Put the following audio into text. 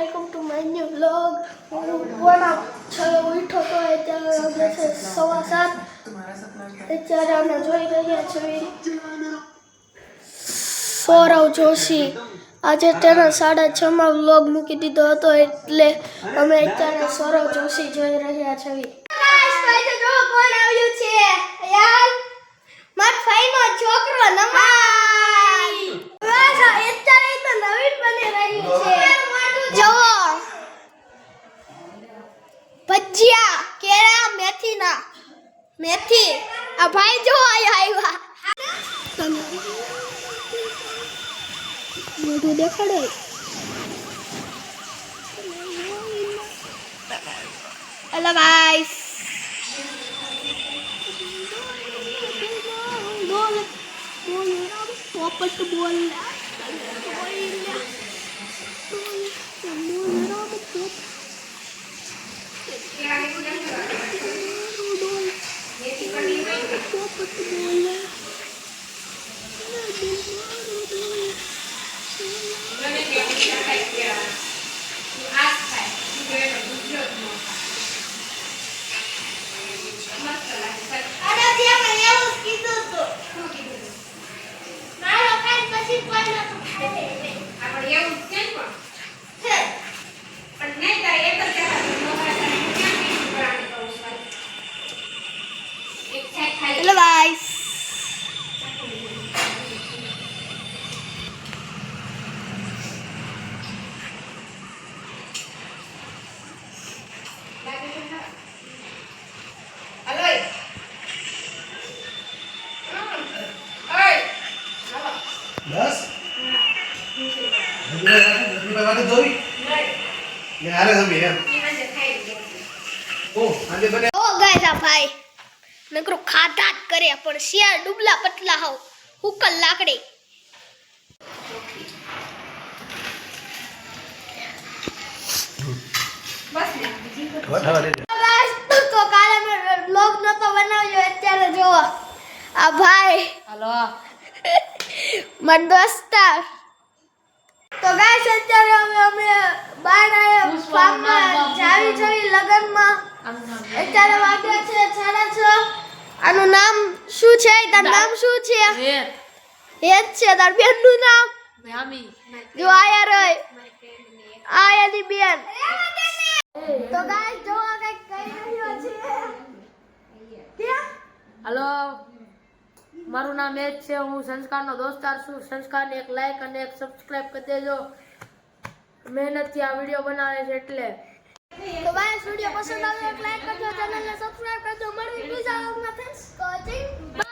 Welcome to my new vlog હું ઉપવાના છ ઉઠો તો અત્યારે વાગે છે સવા સાત. અત્યારે અમે જોઈ રહ્યા છીએ. સૌરવ જોશી. આજે તેના સાડા છમાં વ્લોગ મૂકી દીધો હતો એટલે અમે અત્યારે સૌરવ જોશી જોઈ રહ્યા છીએ કોણ આવ્યું છે યાર માર ફઈનો છોકરો નમાઈ બસ અત્યારે તો નવીન બની રહ્યું છે જુઓ ભજીયા કેળા મેથીના મેથી આ ભાઈ જો આવ્યા મોઢું દેખાડે હેલો ભાઈ બોલ બોલ બોલ બોલ અને ત્યાં એવું કીધું હતું મારો ખાઈ પછી કોઈ નતું ખાઈ આપણે એવું જ છે પણ છે પણ નહીં તારે એક જ જગ્યા પર મોકલા તારે ક્યાં પીશું પ્રાણી કહું છું એક સાઈડ ખાલી હેલો ગાઈસ હલો એ. હમ. ઓય. હાલો. બસ રૂપિયા માટે જોવી નહીં. ને હારે જમી એમ ઈ આજે ખાઈ લીધું. ઓ આજે બને ઓ ગાઈસ આ ભાઈ નકરો ખાધા જ કરે પણ શિયાળ ડુબલા પતલા હાવ. હુકલ લાકડી. બસ ને બીજી કોઈ વઠાવા દેજે ગાઈસ તો કાલે મેં વ્લોગ નતો બનાવ્યો અત્યારે જો આ ભાઈ હલો. મારા દોસ્તાર. તો ગાઈસ અત્યારે અમે અમે બહાર આયા ફાર્મમાં જાવી જવી લગનમાં. અત્યારે વાગ્યા છે સાડા છ. આનું નામ શું છે? તારું નામ શું છે? એ જ છે તાર બેનનું નામ? જો આયા રે આયાની બેન. તો ગાઈસ જો આ કઈ કહી રહ્યો છે. હાલો. મારું નામ એ જ છે. હું સંસ્કારનો દોસ્તાર છું. સંસ્કારને એક લાઈક અને એક સબસ્ક્રાઇબ કરી દેજો. મહેનતથી આ વીડિયો બનાવે છે એટલે. તો ગાઈસ વીડિયો પસંદ આવ્યો એક લાઈક કરજો ચેનલને સબસ્ક્રાઇબ કરજો. મળીએ બીજા વ્લોગમાં